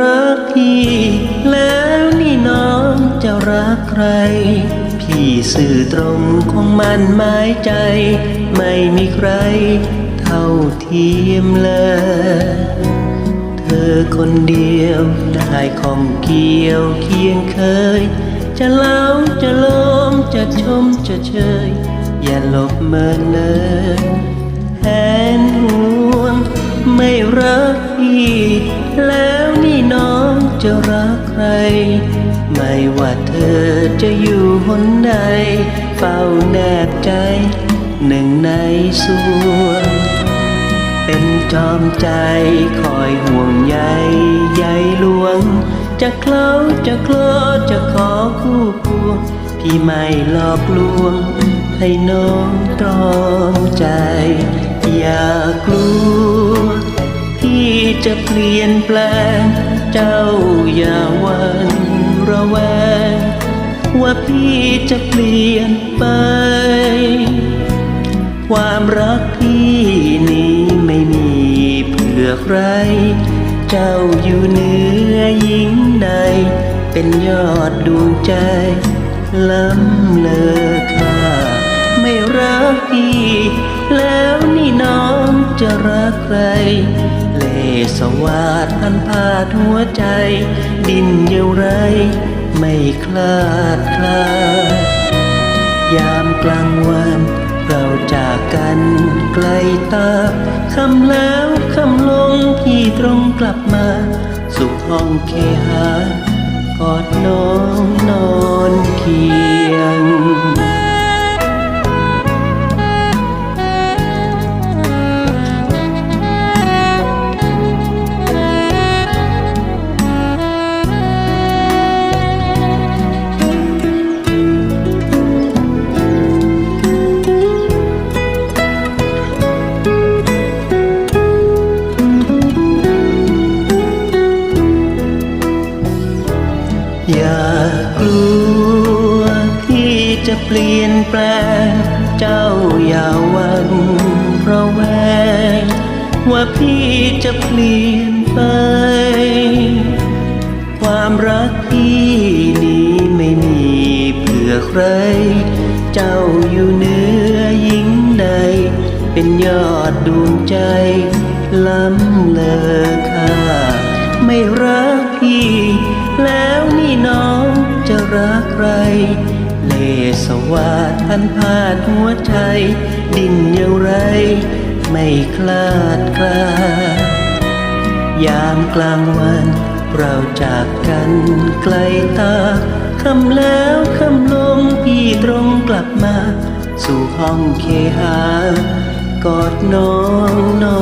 รักพี่แล้วนี่น้องจะรักใคร พี่สื่อตรงของมันหมายใจ ไม่มีใครเท่าเทียมเลย เธอคนเดียวได้ของเกี่ยวเคียงเคย จะเล่าจะล้มจะชมจะเชย อย่าหลบเมินเนินแหนห่วงไม่รักพี่ จะรักใคร ไม่ว่าเธอจะอยู่หนใด เฝ้าแนบใจ หนึ่งในส่วน เป็นจอมใจคอยห่วงใยใยหลวง จะเคล้าจะคลอจะขอคู่ควงพี่ไม่หลอกลวง ให้น้องตรอมใจ อย่ากลัว พี่จะเปลี่ยนแปลง เจ้าอย่าหวันระแวง ว่าพี่จะเปลี่ยนไป ความรักพี่นี้ไม่มีเพื่อใคร เจ้าอยู่เหนือยิ่งใด เป็นยอดดวงใจ ล้ำเลอค่าไม่รักพี่ แล้วนี่น้องจะรักใคร สวาดพันพาดหัวใจ ดินเย่าไร ไม่คลาดคลายามกลางวันเราจากกันไกลตาคำแล้วคำลงพี่ตรงกลับมาสู่ห้องเคหากอดน้อง อย่ากลัวที่จะเปลี่ยนแปลง เจ้าอย่าหวันระแวง ว่าพี่จะเปลี่ยนไป ความรักพี่นี้ไม่มีเพื่อใคร เจ้าอยู่เหนือยิ่งใด เป็นยอดดวงใจ ล้ำเลอค่าไม่รักพี่ วาดพันพาดหัวใจ ดินเย่างไร ไม่คลาดคลายามกลางวัน เราจากกันไกลตาคำแล้วคำลงพี่ตรงกลับมา สู่ห้องเคหากอดน้องนอ